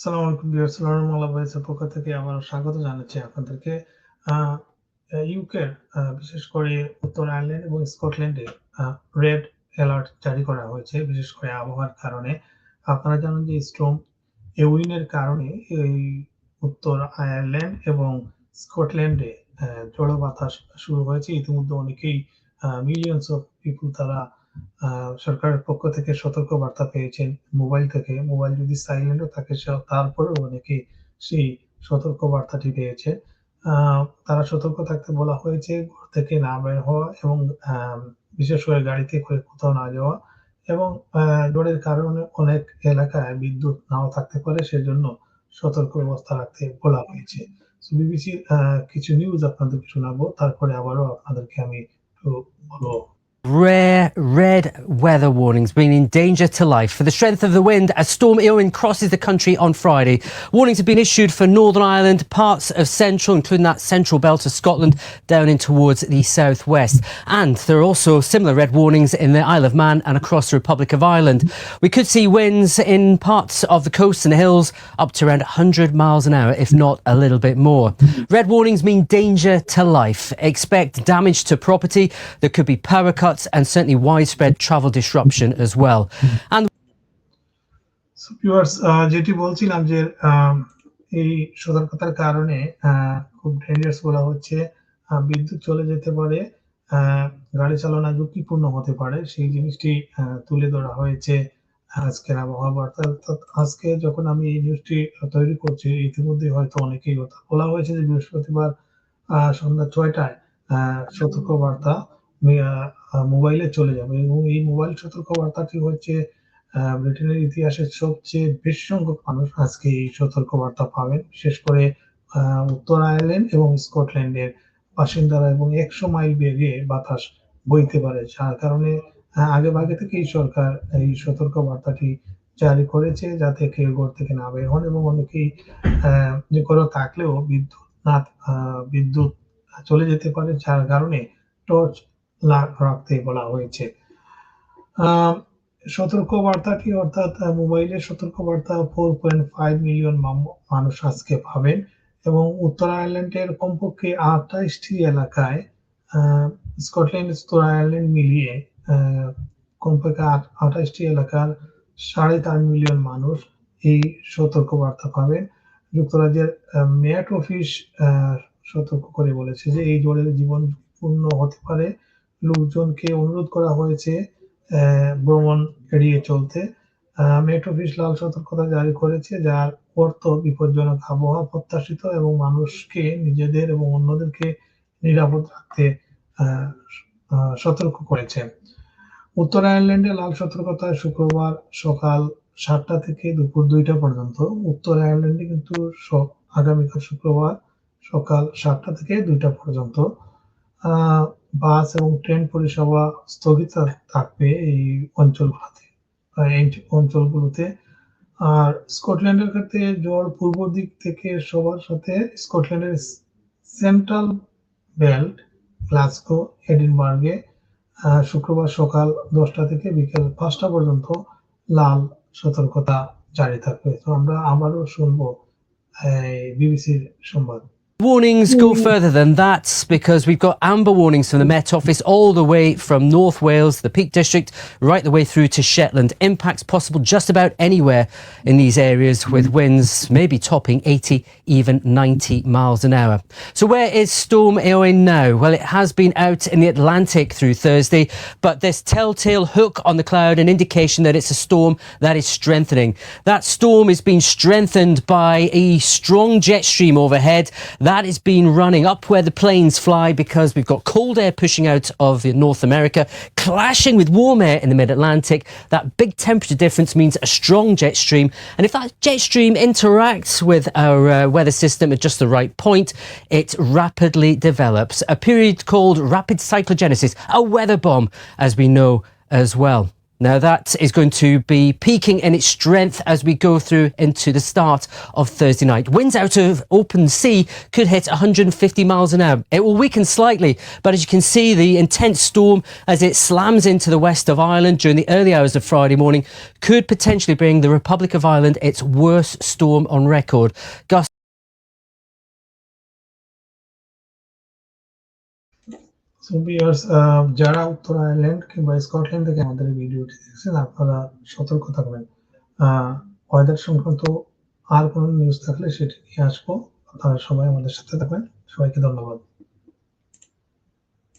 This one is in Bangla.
সালাম আলাইকুম বিয়ার্স লরেন মোল্লা ভয়েসের পক্ষ থেকে আবার স্বাগত জানাচ্ছি আপনাদেরকে। ইউকে বিশেষ করে উত্তর আয়ারল্যান্ড এবং স্কটল্যান্ডে রেড অ্যালার্ট জারি করা হয়েছে, বিশেষ করে আবহাওয়ার কারণে। আপনারা জানেন যে স্ট্রম এউইনের কারণে এই উত্তর আয়ারল্যান্ড এবং স্কটল্যান্ডে ঝড়ো বাতাস শুরু হয়েছে। ইতিমধ্যে অনেকেই মিলিয়নস অফ পিপুল তারা সরকারের পক্ষ থেকে সতর্ক বার্তা পেয়েছেন মোবাইল থেকে। মোবাইল যদি সাইলেন্টও থাকে তারপরেও অনেকে সেই সতর্ক বার্তাটি পেয়েছে তারা সতর্ক থাকতে বলা হয়েছে ঘর থেকে না বের হওয়া এবং বিশেষ করে গাড়িতে করে কোথাও না যাওয়া এবং ঝড়ের কারণে অনেক এলাকায় বিদ্যুৎ নাও থাকতে পারে, সেজন্য সতর্ক ব্যবস্থা রাখতে বলা হয়েছে। বিবিসির কিছু নিউজ আপনাদেরকে শোনাবো, তারপরে আবারও আপনাদেরকে আমি একটু বলব। Rare red weather warnings meaning danger to life for the strength of the wind as Storm Eowyn crosses the country on Friday. Warnings have been issued for Northern Ireland, parts of central, including that central belt of Scotland, down in towards the southwest. And there are also similar red warnings in the Isle of Man and across the Republic of Ireland. We could see winds in parts of the coast and the hills up to around 100 miles an hour, if not a little bit more. Red warnings mean danger to life. Expect damage to property. There could be power cuts and certainly widespread travel disruption as well. And So viewers, আহ, যেটি বলছিলাম যে এই সতর্কতার কারণে খুব ডেঞ্জারাস বলা হচ্ছে বিদ্যুৎ চলে যেতে পারে গাড়ি চালানো ঝুঁকিপূর্ণ হতে পারে। সেই জিনিসটি তুলে ধরা হয়েছে আজকের আবহাওয়া বার্তা। অর্থাৎ আজকে যখন আমি এই নিউজটি তৈরি করছি ইতিমধ্যে হয়তো অনেকেই কথা বলা হয়েছে যে বৃহস্পতিবার আহ, সন্ধ্যা ছয়টায় আহ, সতর্ক বার্তা। মোবাইলে চলে যাবে এবং এই মোবাইল সতর্ক বার্তাটি হচ্ছে ব্রিটেনের ইতিহাসের সবচেয়ে বেশি সংখ্যক মানুষ আজকে এই সতর্কবার্তা পাবেন। বিশেষ করে উত্তর আয়ারল্যান্ড এবং স্কটল্যান্ডের বাসিন্দারা এবং একশো মাইল বেগে বাতাস বইতে পারে, যার কারণে আগে ভাগে থেকেই সরকার এই সতর্ক বার্তাটি জারি করেছে যাতে কেউ ঘর থেকে না বের হন এবং অনেকেই যে কোনো থাকলেও বিদ্যুৎ না বিদ্যুৎ চলে যেতে পারে, যার কারণে টর্চ রাখতে বলা হয়েছে। সতর্ক বার্তাটি অর্থাৎ মোবাইলের সতর্ক বার্তা ফোর পয়েন্ট ফাইভ মিলিয়ন মানুষ আজকে পাবেন এবং উত্তর আয়ারল্যান্ডের কমপক্ষে আঠাইশটি এলাকায় স্কটল্যান্ড, উত্তর আয়ারল্যান্ড মিলিয়ে কমপক্ষে আঠাইশটি এলাকার সাড়ে চার মিলিয়ন মানুষ এই সতর্ক বার্তা পাবেন। যুক্তরাজ্যের মেয়াট অফিস সতর্ক করে বলেছে যে এই জলের জীবন পূর্ণ হতে পারে। লোকজনকে অনুরোধ করা হয়েছে ভ্রমণ এড়িয়ে চলতে। আহ, মেট অফিস লাল সতর্কতা জারি করেছে যার অর্থ বিপজ্জনক আবহাওয়া প্রত্যাশিত এবং মানুষকে নিজেদের এবং অন্যদেরকে নিরাপদ রাখতে সতর্ক করেছে। উত্তর আয়ারল্যান্ডে লাল সতর্কতায় শুক্রবার সকাল সাতটা থেকে দুপুর দুইটা পর্যন্ত। উত্তর আয়ারল্যান্ডে কিন্তু আগামীকাল শুক্রবার সকাল সাতটা থেকে দুইটা পর্যন্ত। বাস এবং ট্রেন পরিষেবা স্থগিত থাকবে এই অঞ্চলগুলোতে এই অঞ্চলগুলোতে। আর স্কটল্যান্ডের ক্ষেত্রে ঝড় পূর্ব দিক থেকে সবার সাথে স্কটল্যান্ডের সেন্ট্রাল বেল্ট, গ্লাসগো, এডিনবার্গে শুক্রবার সকাল দশটা থেকে বিকেল পাঁচটা পর্যন্ত লাল সতর্কতা জারি থাকবে। তো আমরা আবারও শুনব বিবিসির সংবাদ। Warnings go further than that because we've got amber warnings from the Met Office all the way from North Wales, the Peak District, right the way through to Shetland. Impacts possible just about anywhere in these areas with winds maybe topping 80, even 90 miles an hour. So, where is Storm Eowyn now? Well, it has been out in the Atlantic through Thursday, but this telltale hook on the cloud, an indication that it's a storm that is strengthening. That storm is being strengthened by a strong jet stream overhead. That has been running up where the planes fly because we've got cold air pushing out of North America, clashing with warm air in the mid Atlantic. That big temperature difference means a strong jet stream. And if that jet stream interacts with our uh, weather system at just the right point, it rapidly develops a period called rapid cyclogenesis, a weather bomb, as we know as well. Now, that is going to be peaking in its strength as we go through into the start of Thursday night. Winds out of open sea could hit 150 miles an hour. It will weaken slightly, but as you can see, the intense storm as it slams into the west of Ireland during the early hours of Friday morning could potentially bring the Republic of Ireland its worst storm on record. Gusts so viewers যারা উত্তর আয়ারল্যান্ড কিংবা স্কটল্যান্ড থেকে আমাদের ভিডিওটি দেখছেন, আপনারা সতর্ক থাকবেন। ওয়েদার সংক্রান্ত আর কোনো নিউজ থাকলে সেটি নিয়ে আসব। আপনারা সবাই আমাদের সাথে থাকবেন। সবাইকে ধন্যবাদ।